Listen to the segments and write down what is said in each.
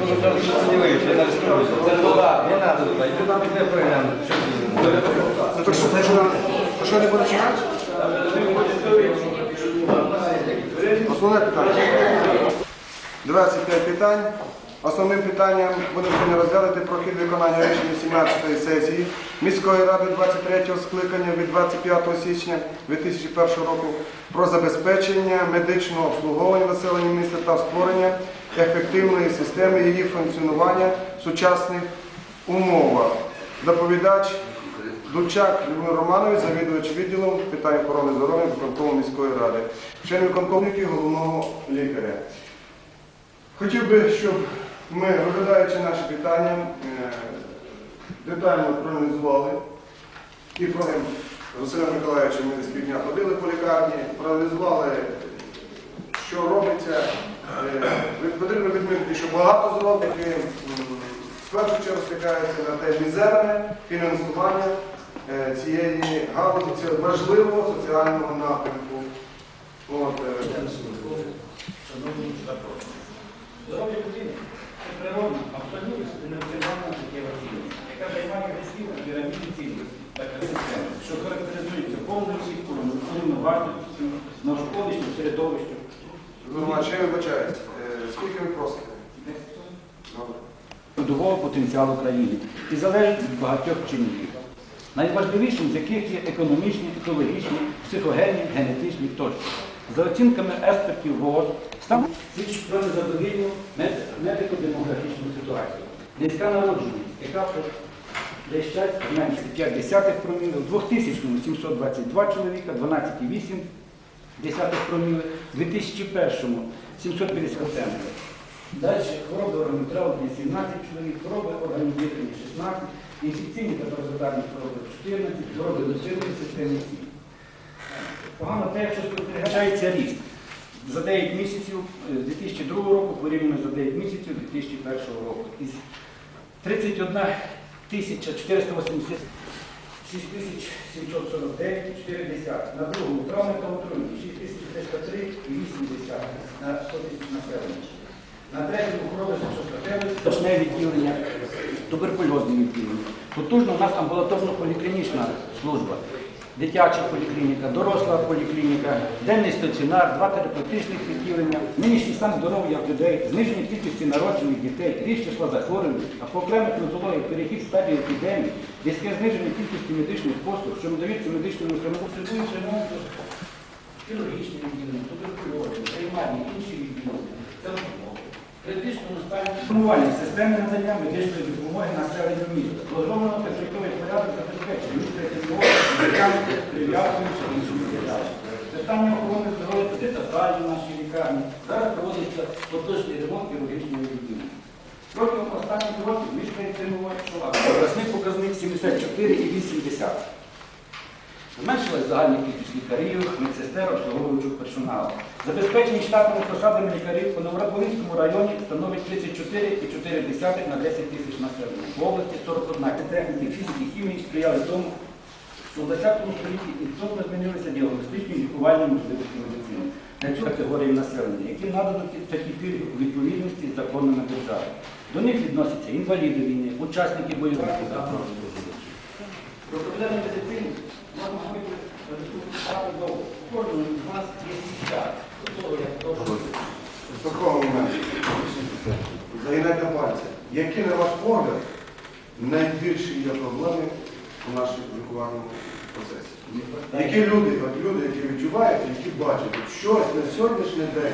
Буде? Основне питання. 25 питань. Основним питанням будемо сьогодні розглянути про хід виконання рішення 17-ї сесії міської ради 23-го скликання від 25 січня 2001 року про забезпечення медичного обслуговування населення міста та створення ефективної системи її функціонування в сучасних умовах. Доповідач Дучак Любомир Романович, завідувач відділом питань охорони здоров'я виконкому міської ради, член виконкомники головного лікаря. Хотів би, щоб ми, розглядаючи наші питання, е, детально проаналізували і про Василем Миколаївичем ми з півдня ходили по лікарні, проаналізували, що робиться. Е, Потрібно відмітити, що багато і в першу чергу стикаються на те мізерне фінансування е, цієї галузі, цього важливого соціального напрямку. От, е, Здоров'я людини це природна, абсолютно інтелектуальна життєва цінність, яка займає на піраміді цінностей та системи, що характеризується повною свідкою, рівноважністю, навколишнім середовищем. Роман, ще я вибачаюсь. Е, Скільки ви просите? Трудового потенціалу країни і залежить від багатьох чинників, найважливішим з яких є економічні, екологічні, психогенні, генетичні тощо. За оцінками експертів ВООЗ, стан свідчить про незадовільну медико-демографічну ситуацію. Низька народжуваність, яка десь менше 5 промілів, у 2000-му 722 чоловіка, 12,8 десятих проміли, у 2001-му 750 центрів. Далі хвороби органів 17 чоловік, хвороби органів 16, інфекційні та паразитарні хвороби 14, хвороби досильної системи 7. Погано те, що спостерігається ріст. За 9 місяців е, 2002 року порівняно за 9 місяців 2001 року. Із 31 тисяча 480 6749 4 на другому травми та отруєння 6303 і 80 на 100 тисяч населення. На третьому сечостатевої точне відділення, туберкульозне відділення. Потужна у нас амбулаторно-поліклінічна служба, дитяча поліклініка, доросла поліклініка, денний стаціонар, два терапевтичних відділення, нинішній стан здоров'я людей, зниження кількості народжених дітей, ріст числа захворювань, а по окремих нозологіях перехід в стадію епідемії, різке зниження кількості медичних послуг, що надаються медичному установу, потребують ремонту хірургічні відділення, туберкульозні, приймальні, інші відділення. Це стані формування системи надання медичної допомоги населенню міста. Розроблено перспективний порядок забезпечення міста прив'язками чи іншими деталями. Питання охорони здоров'я та деталі в нашій лікарні. Зараз проводиться поточний ремонт хірургічного відділення. Протягом останніх років міста підтримував, що обласний показник 74 і 80. Зменшилась загальна кількість лікарів, медсестер, обслуговуючого персоналу. Забезпечені штатними посадами лікарів по Новоградовинському районі становить 34,4 на 10 тисяч населення. В області 41. Техніки, фізики, хімії сприяли тому, що в 20 столітті істотно змінилися діагностичні і лікувальні можливості медицини. Для цього категорії населення, які надані такі пільги у відповідності з законами держави. До них відносяться інваліди війни, учасники бойових. Про проблеми медицини з такого моменту. Загинайте пальці. Які, на ваш погляд, найбільші є проблеми у нашому лікувальному процесі? Які люди, от люди, які відчувають, які бачать, от щось на сьогоднішній день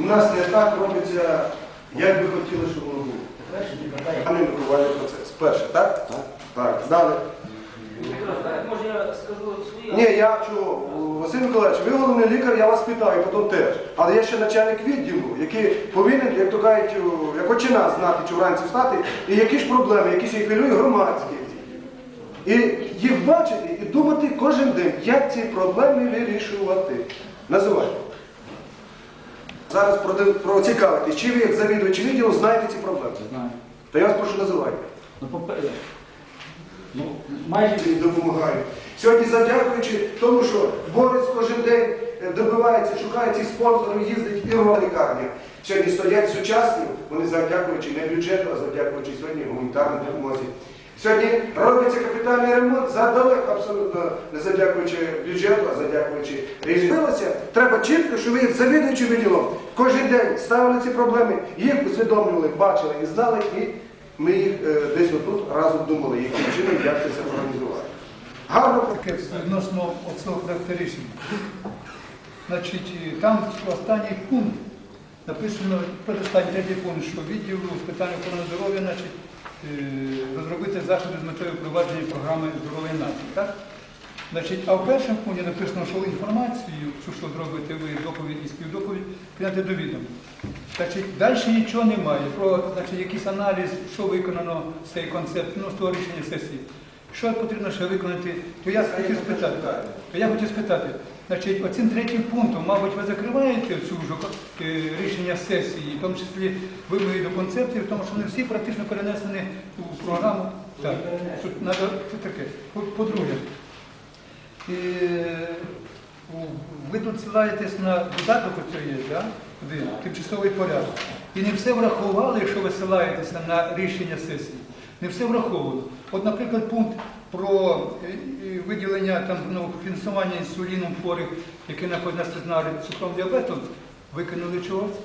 у нас не так робиться, як би хотіли, щоб воно було. Лікувальний процес. Перше, так? Так. Так. Далі. Може я скажу свої? Ні, я чого, Василь Миколаївич, ви головний лікар, я вас питаю, і потім теж. Але я ще начальник відділу, який повинен, як то кажуть, як очина знати, чи вранці встати, і які ж проблеми, які їх хвилюють громадські. І їх бачити і думати кожен день, як ці проблеми вирішувати. Називайте. Зараз процікавитись, чи ви як завідувачі відділу знаєте ці проблеми? Знаю. То я вас прошу називати. Ну. Ну, майже допомагають. Сьогодні, завдякуючи тому, що Борис кожен день е, добивається, шукає цих спонсорів, їздить і робить лікарні. Сьогодні стоять сучасні, вони завдякуючи не бюджету, а завдякуючи сьогодні гуманітарній допомозі. Сьогодні робиться капітальний ремонт задалек, абсолютно не завдякуючи бюджету, а завдякуючи рішенню. Треба чітко, що ви завідуючи відділом кожен день ставили ці проблеми, їх усвідомлювали, бачили і знали, і ми їх е, десь отут разом думали, яким чином, як це все організувати. Гарно таке відносно цього проекту рішення. Значить, там останній пункт написано, передостанній третій пункт, що відділу з питань охорони здоров'я значить, е, розробити заходи з метою впровадження програми здоров'я нації. Так? Значить, а в першому пункті написано, що інформацію, що, що зробите ви доповідь і співдоповідь, прийняти до відома. Значить, далі нічого немає. Про значить, якийсь аналіз, що виконано з цей концепт, ну, з того рішення сесії. Що потрібно ще виконати, то я хотів спитати. То я хотів спитати, значить, оцим третім пунктом, мабуть, ви закриваєте цю ж е, рішення сесії, в тому числі вимоги до концепції, тому що вони всі практично перенесені у програму. Так, тут надо, це таке. По- По-друге, е, ви тут силаєтесь на додаток оцього є, да? Тимчасовий порядок. І не все врахували, що ви силаєтеся на рішення сесії. Не все враховано. От, наприклад, пункт про е, е, виділення там, ну, фінансування інсуліном хворих, які на з цукровим діабетом, викинули чогось.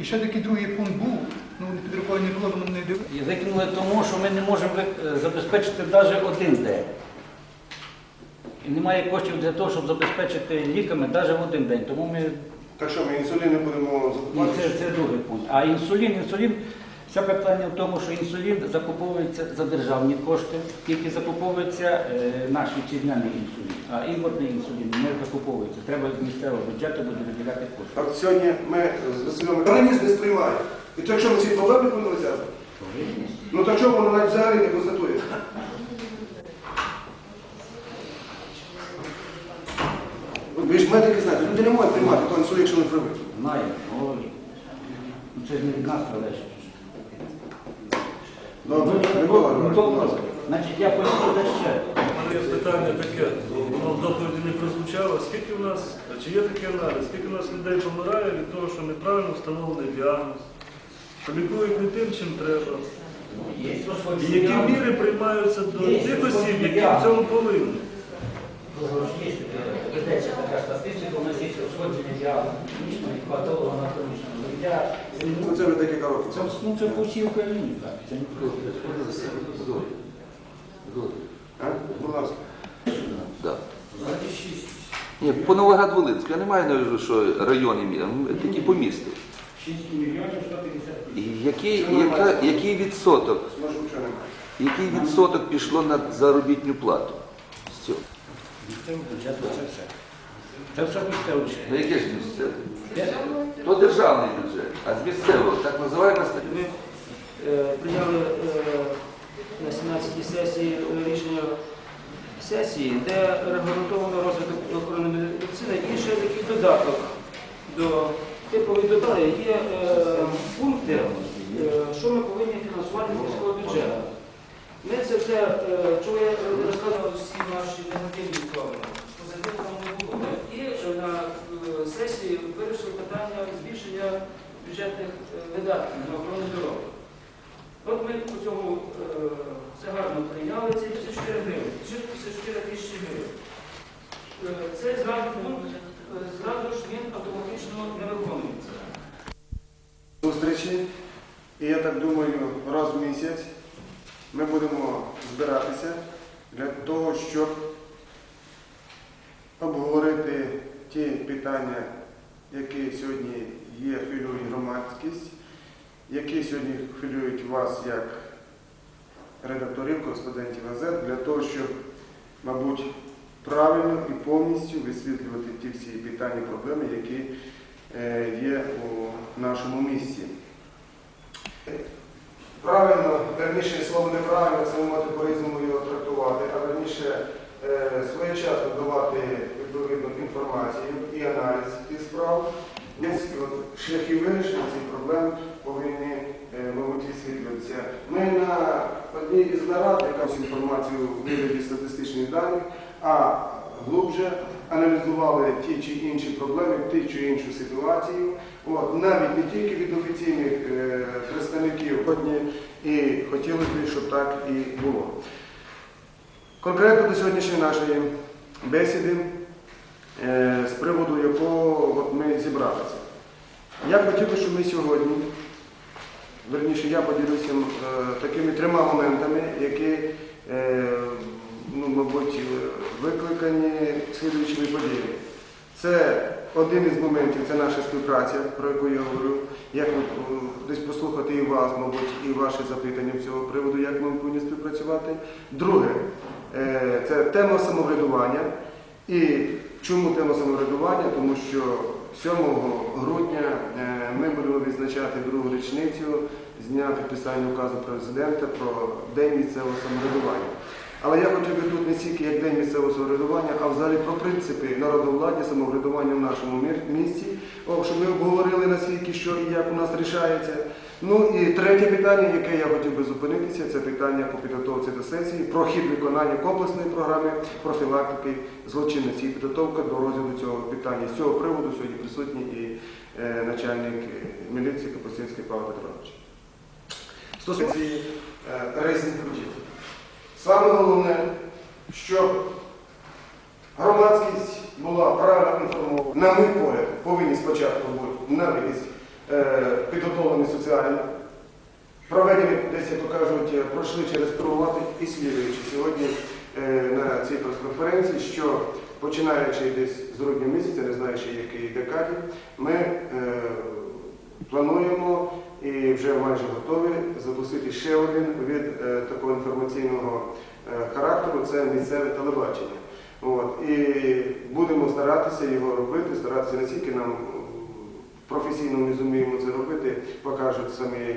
І ще такий другий пункт був, ну під рукою не було, ми не дивилися. Викинули тому, що ми не можемо е, забезпечити навіть один день. І немає коштів для того, щоб забезпечити ліками навіть один день. Тому ми Так що ми інсулін не будемо Ні, закупати? це, це другий пункт. А інсулін, інсулін, все питання в тому, що інсулін закуповується за державні кошти, тільки закуповується е, наш вітчизняний інсулін, а імпортний інсулін не закуповується. Треба з місцевого бюджету буде виділяти кошти. Так сьогодні ми з Василем організм не сприймає. І то якщо ми ці проблеми будемо розв'язати, ну то чому воно навіть взагалі не констатує? Ви ж медики знаєте, люди не можуть приймати інсулін, якщо не привик. Знаю, ну, ну, це ж не від нас залежить. Добре, не було. Ну, будь ласка. Значить, я де ще. У мене є питання таке, воно в доповіді не прозвучало. Скільки в нас, чи є такий аналіз, скільки в нас людей помирає від того, що неправильно встановлений діагноз, що лікують не тим, чим треба. І які міри приймаються до тих осіб, які в цьому повинні. Ведеться така статистика, у нас є сходження діагнозу клінічного і патолога анатомічного. Я, Ну це ви декілька років. це, ну, це по всій Україні. так. Це не А? Будь ласка. Да. Ні, по Новоград-Волинську. Я не маю на увазі, що райони міра, тільки по місту. 6 мільйонів 150 І який, яка, який відсоток, який відсоток пішло на заробітну плату? з цього? Це все. Це все місцевий. Ну яке ж місцеве? То державний бюджет, а з місцевого, так називаємо. Ми е, прийняли е, на 17-й сесії е, рішення сесії, де регламентовано розвиток охорони медицини і ще такий додаток до типової додатки є е, пункти, е, що ми повинні фінансувати з міського бюджету. Ми це все, е, чого я розказував всі наші негативні сторони, позитивного не було. І е, на е, сесії вирішили питання збільшення бюджетних е, видатків на охорону здоров'я. От ми по цьому е, все гарно прийняли, це 54 гривень, 54 тисячі гривень. Е, Це зразу е, зразу ж він автоматично не виконується. Зустрічі. І я так думаю, раз в місяць ми будемо збиратися для того, щоб обговорити ті питання, які сьогодні є, хвилюють громадськість, які сьогодні хвилюють вас як редакторів, кореспондентів газет, для того, щоб, мабуть, правильно і повністю висвітлювати ті всі питання, проблеми, які е, є у нашому місті. Правильно, верніше слово неправильно, це можете по-різному його трактувати, а верніше е, своєчасно давати відповідну інформацію і аналіз тих справ, шляхи вирішення цих проблем повинні, е, мабуть, висвітлюватися. Ми на одній із нарад якусь інформацію в вигляді статистичних даних, а глубже аналізували ті чи інші проблеми, ті чи іншу ситуацію. От, навіть не тільки від офіційних е, представників, сьогодні і хотілося б, щоб так і було. Конкретно до сьогоднішньої нашої бесіди, е, з приводу якого от ми зібралися. Я хотів би, щоб ми сьогодні, верніше, я поділюся е, такими трьома моментами, які, е, ну, мабуть, е, викликані слідуючими подіями. Це один із моментів, це наша співпраця, про яку я говорю. Як ми е, десь послухати і вас, мабуть, і ваші запитання з цього приводу, як ми повинні співпрацювати. Друге, е, це тема самоврядування. І чому тема самоврядування? Тому що 7 грудня ми будемо відзначати другу річницю з дня підписання указу президента про День місцевого самоврядування. Але я хотів би тут не тільки як День місцевого самоврядування, а взагалі про принципи народовладдя, самоврядування в нашому місті, щоб ми обговорили наскільки що і як у нас рішається. Ну і третє питання, яке я хотів би зупинитися, це питання по підготовці до сесії про хід виконання комплексної програми профілактики злочинності і підготовка до розгляду цього питання. З цього приводу сьогодні присутній і е, начальник е, міліції Капустинський Павло Петрович. Стосовно е, рейсних путів. Саме головне, щоб громадськість була правильно інформована. На мій погляд, повинні спочатку бути навіть е, підготовлені соціально, проведені, десь, як то кажуть, е, пройшли через провати і слідуючи сьогодні е, на цій прес-конференції, що починаючи десь з грудня місяця, не знаю, ще який декаді, ми плануємо і вже майже готові запустити ще один від е, такого інформаційного е, характеру це місцеве телебачення. От, і будемо старатися його робити, старатися не тільки нам професійно ми зуміємо це робити, покажуть самі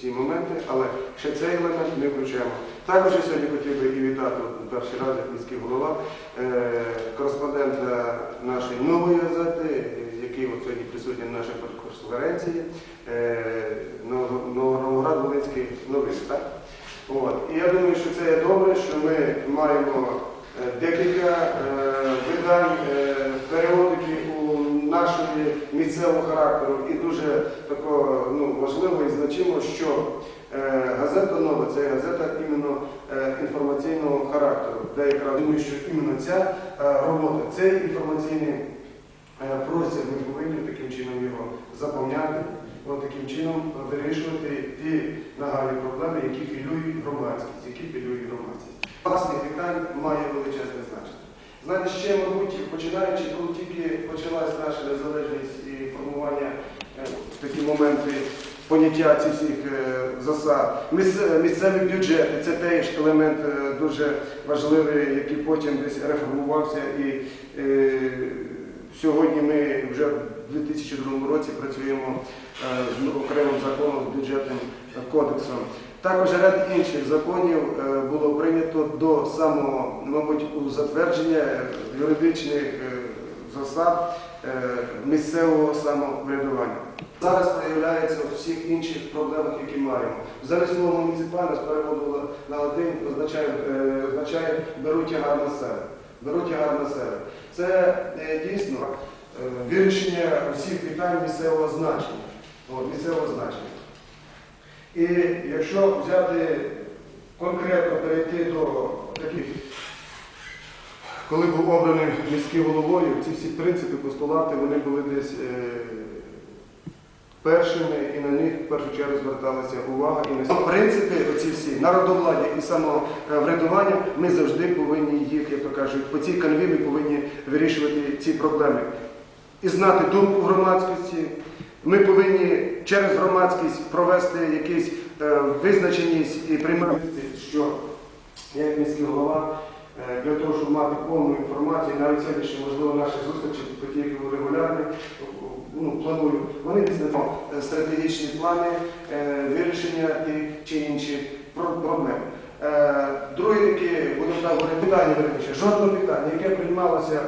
ті моменти, але ще цей елемент ми включаємо. Також сьогодні хотів би і вітати перший раз як міський голова, е, кореспондента нашої нової газети, от сьогодні присутній на нашій конференції, е, Ново- Новоград Волинський новини. Так? От. І я думаю, що це є добре, що ми маємо е, декілька е, видань, періодики у нашої місцевого характеру. І дуже такого ну, важливо і значимо, що газета нова це газета іменно інформаційного характеру, де якраз думаю, що іменно ця робота, цей інформаційний е, простір, ми повинні таким чином його заповняти. От чином вирішувати ті нагальні проблеми, які хвилюють громадськість, які хвилюють громадськість. Власне питань має величезне значення. Знаєте, ще, мабуть, починаючи, коли тільки почалась наша незалежність і формування е, такі моменти поняття цих всіх е, засад. Місцеві бюджети це теж елемент е, дуже важливий, який потім десь реформувався і Сьогодні ми вже в 2002 році працюємо е, з окремим законом, з бюджетним кодексом. Також ряд інших законів е, було прийнято до самого, мабуть, у затвердження юридичних е, засад місцевого самоврядування. Зараз проявляється у всіх інших проблемах, які маємо. Взагалі слово муніципальне з переводу на латин означає, означає беруть тягар на себе. Беруть тягар на себе. Це е, дійсно е, вирішення всіх питань місцевого значення. От, місцевого значення. І якщо взяти конкретно перейти до таких, коли був обраний міським головою, ці всі принципи, постулати, вони були десь е, першими і на них в першу чергу зверталася увага. І на принципи оці всі народовладдя і самоврядування, ми завжди повинні їх, як то кажуть, по цій канві ми повинні вирішувати ці проблеми. І знати думку громадськості. Ми повинні через громадськість провести якісь е, визначеність і приймати, що я як міський голова для того, щоб мати повну інформацію, навіть сьогоднішні, можливо, наші зустрічі, такі, які регулярні, ну, планую, вони е, стратегічні плани е, вирішення тих чи інших про- проблем. Е, Друге таке, будемо так говорити, питання верніше, жодного питання, яке приймалося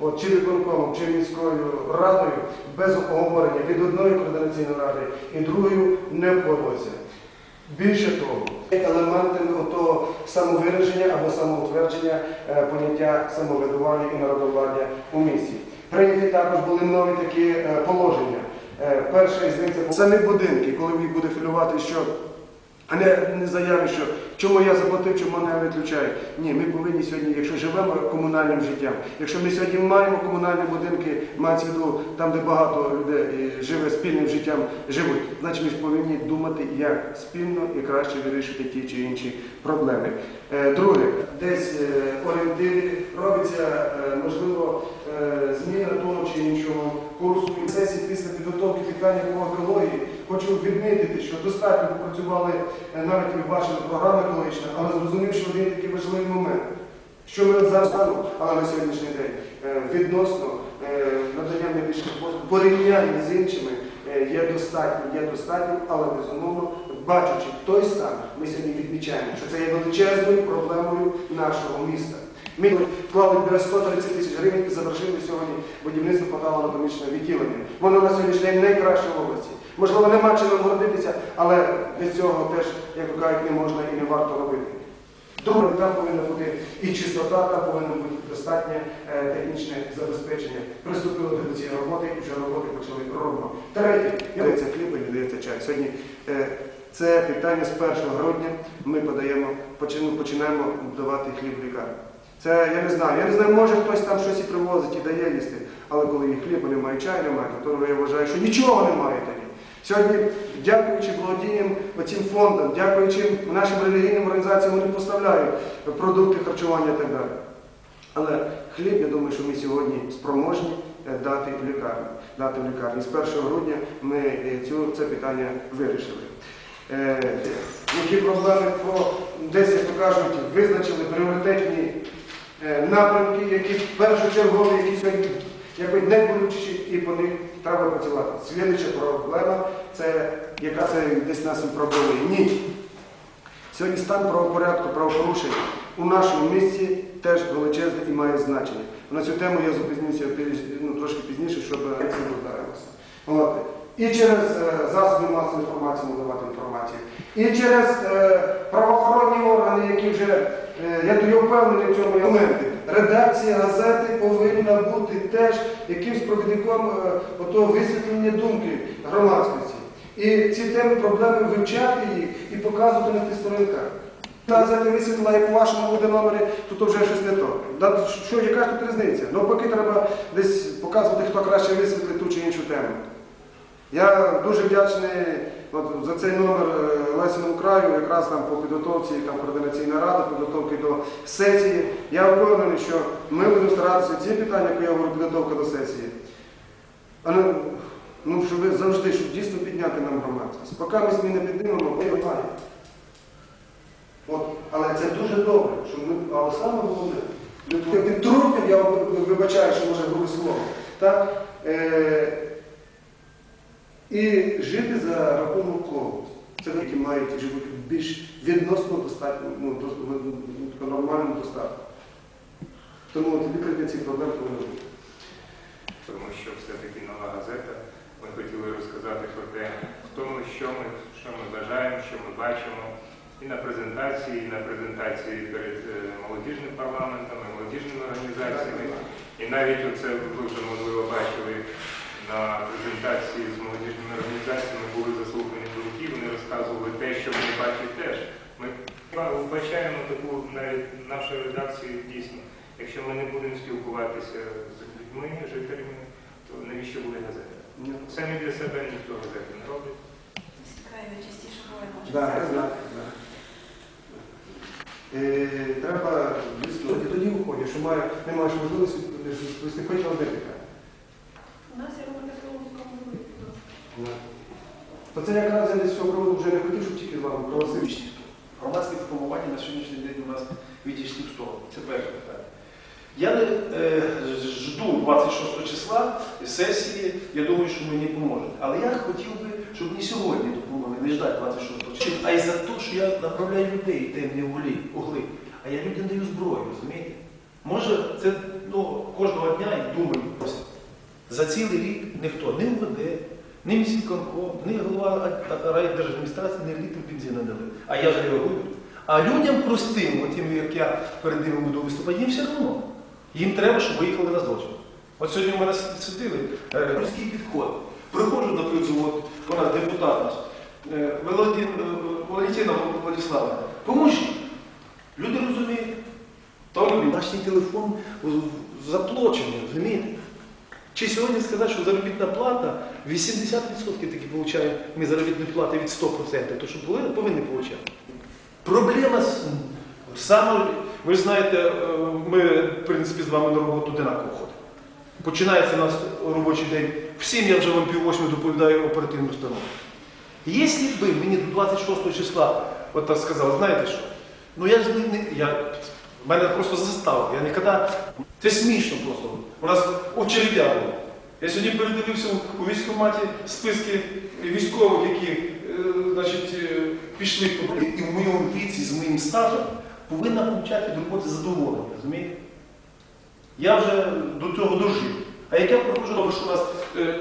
от, чи виконкомом, чи міською радою без обговорення від одної координаційної ради і другої не входилося. Більше того, елементами того самовираження або самоутвердження е, поняття самоврядування і народовладдя у місті. Прийняті також були нові такі е, положення. Е, Перше з них це самі будинки, коли їх буде філювати, що а не, не заяви, що чому я заплатив, чому мене виключають. Ні, ми повинні сьогодні, якщо живемо комунальним життям, якщо ми сьогодні маємо комунальні будинки, мається в виду там, де багато людей е, живе спільним життям, живуть, значить ми повинні думати, як спільно і краще вирішити ті чи інші проблеми. Е, Друге, десь е, орієнтири робиться, можливо, зміна того чи іншого курсу і сесії після підготовки питання по екології. Хочу відмітити, що достатньо попрацювали е, навіть ви бачили програма екологічна, але зрозумівши один такий важливий момент. Що ми зараз станемо, але на сьогоднішній день е, відносно е, надання медичних послуг порівняння з іншими є достатньо, є достатньо, але безумовно, бачачи той стан, ми сьогодні відмічаємо, що це є величезною проблемою нашого міста. Ми вклали біля 130 тисяч гривень і завершили сьогодні будівництво патологоанатомічного відділення. Воно на сьогоднішній день найкраще в області. Можливо, нема чим гордитися, але без цього теж, як ви кажуть, не можна і не варто робити. Друге, там повинна бути і чистота, там повинно бути достатнє е, технічне забезпечення. Приступили до цієї роботи і вже роботи почали робимо. Третє, дається хліб і не дається чай. Сьогодні е, це питання з 1 грудня ми подаємо, починаємо, починаємо давати хліб в лікарні. Це я не знаю. Я не знаю, може хтось там щось і привозить і дає їсти, але коли є хліб, немає чаю, немає, то я вважаю, що нічого немає тоді. Сьогодні, дякуючи благодійним цим фондам, дякуючи нашим релігійним організаціям, вони поставляють продукти харчування і так далі. Але хліб, я думаю, що ми сьогодні спроможні е, дати в лікарню. Дати в лікарню. З 1 грудня ми е, цю, це питання вирішили. Е, які проблеми по десь, як кажуть, визначили пріоритетні напрямки, які першочергові, які сьогодні якби не болючіші, і по них треба працювати. Слідуюча проблема це яка це десь нас і. Ні. Сьогодні стан правопорядку, правопорушень у нашому місті теж величезний і має значення. На цю тему я зупинюся ну, трошки пізніше, щоб це не вдарилося. І через е, засоби масової інформації надавати інформацію, і через е, правоохоронні органи, які вже, е, я я впевнений в цьому моменті, редакція газети повинна бути теж якимсь провідником е, висвітлення думки громадськості. І ці теми, проблеми вивчати їх і показувати на тих сторінках. Газета висвітлила, як у вашому буде номері, то вже щось не то. Що, яка ж тут різниця? Поки треба десь показувати, хто краще висвітлить ту чи іншу тему. Я дуже вдячний от, за цей номер е, Лесіному краю, якраз там по підготовці, там координаційна рада, підготовки до сесії. Я впевнений, що ми будемо старатися ці питання, які я говорю, підготовка до сесії. А не, ну, щоб завжди, щоб дійсно підняти нам громадськість. Поки ми зміни піднімемо, немає. От, але це дуже добре, що ми, але саме головне, тим трудним, я вибачаю, що може грубе слово, так? Е, і жити за рахунок кого? Це які мають живуть більш відносно достатньо, ну, до- ну, ну, нормальному достатку. Тому от відкриття цих проблем повинно бути. тому що все-таки нова газета. Ми хотіли розказати про те, хто ми, що ми, що ми бажаємо, що ми бачимо. І на презентації, і на презентації перед е, молодіжним парламентом, і молодіжними організаціями. І навіть оце ви вже можливо бачили на презентації з молодіжними організаціями були заслухані думки, вони розказували те, що вони бачать теж. Ми вбачаємо таку навіть нашу редакцію дійсно. Якщо ми не будемо спілкуватися з людьми, жителями, то навіщо буде газета? Ні. Самі для себе ніхто газети не робить. Частіше. Е, треба дійсно тоді- виходить, що має, не маєш можливості відповісти хоч одне питання. У нас є робота в Соломському Да. То це якраз я десь цього приводу вже не хотів, щоб тільки з вами проголосив. Громадські формування на сьогоднішній день у нас відійшли в сторону. Це перше питання. Я не е, жду 26 числа сесії, я думаю, що мені поможуть. Але я хотів би, щоб не сьогодні допомогли, не ждати 26 числа, а й за те, що я направляю людей темні угли. а я людям даю зброю, розумієте? Може, це ну, кожного дня і думаю. За цілий рік ніхто не УВД, ні міськвиконком, ні голова райдержадміністрації не літру бензину не дали. А я ж реагую. А людям простим, от тим, як я перед ними буду виступати, їм все одно. Їм треба, щоб виїхали на злочин. От сьогодні в мене сиділи е, людський підход. Приходжу на призовод, вона депутат наш, е, е, Валентина Владиславовна, поможіть. Люди розуміють. То наш телефон з- заплачений, розумієте? Чи сьогодні сказати, що заробітна плата 80% таки получає ми заробітні плати від 100%, то що повинні, повинні получати. Проблема саме, ви ж знаєте, е, ми, в принципі, з вами на роботу одинаково ходимо. Починається у нас робочий день. В сім я вже вам пів восьми доповідаю оперативну установу. Якщо б мені до 26 числа от так сказали, знаєте що? Ну я ж не, не я, мене просто заставив. Я ніколи. Це смішно просто. У нас очередя було. Я сьогодні передивився у військкоматі списки військових, які е, значить, е, пішли. І в моєму віці з моїм стажем повинна получати роботи задоволення, розумієте? Я вже до цього дожив. А як я проходжу, добре, що у нас е,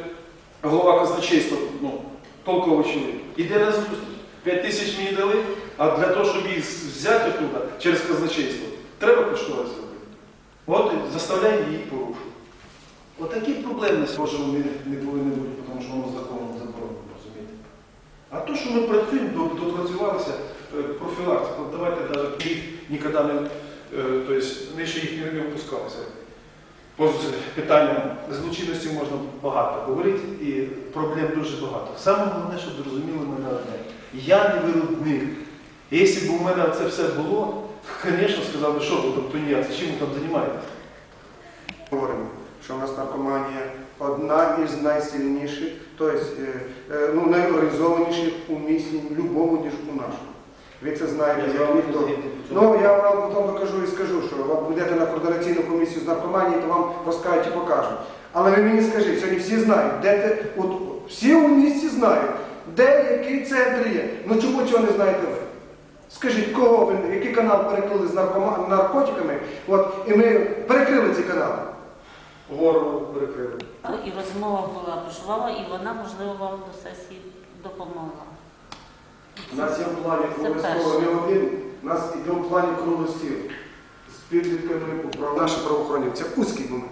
голова казначейства, ну, толковий чоловік, іде на зустріч. 5 тисяч мені дали, а для того, щоб їх взяти туди через казначейство, треба коштувати зробити. От заставляє її порушувати. Отакі проблеми може вони не повинні бути, тому що воно законом заборонено, розумієте. А то, що ми працюємо, допрацювалися е, профілактика, давайте навіть їх ніколи не, е, тобто, нижче їх не, опускалися. По питанням злочинності можна багато говорити і проблем дуже багато. Саме головне, щоб зрозуміли мене одне. Я не виробник. Якщо б у мене це все було, звісно, сказав що ви там тунеядці, чим ви там займаєтесь? Говоримо, що в нас наркоманія одна із найсильніших, тобто е, е, ну, найорганізованіших у місті, в будь-якому, ніж у нашому. Ви це знаєте, Я як ніхто. Ну, я вам потім докажу і скажу, що ви будете на координаційну комісію з наркоманії, то вам розкажуть і покажуть. Але ви мені скажіть, сьогодні всі знають, де те, от, всі у місті знають, де який центр є. Ну чому цього не знаєте ви? Скажіть, кого ви, який канал перекрили з наркома- наркотиками, от, і ми перекрили ці канали. Горло перекрили. І розмова була бушувала, і вона, можливо, вам до сесії допомогла. У нас є в плані перше. не один, у нас іде в плані круглий стіл з підлітками про наші правоохоронні. Це вузький момент.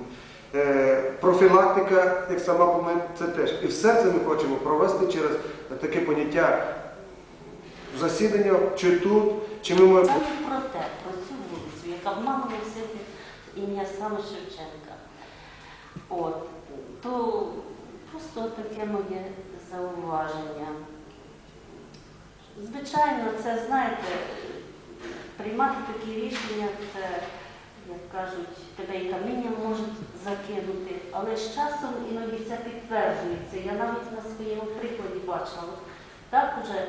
Е, профілактика, як сама момент, це теж. І все це ми хочемо провести через таке поняття засідання, чи тут, чи ми не про те, про цю вулицю, яка в маму носити ім'я саме Шевченка. От, то просто таке моє зауваження. Звичайно, це, знаєте, приймати такі рішення, це, як кажуть, тебе і камінням можуть закинути, але з часом іноді це підтверджується. Я навіть на своєму прикладі бачила. Так уже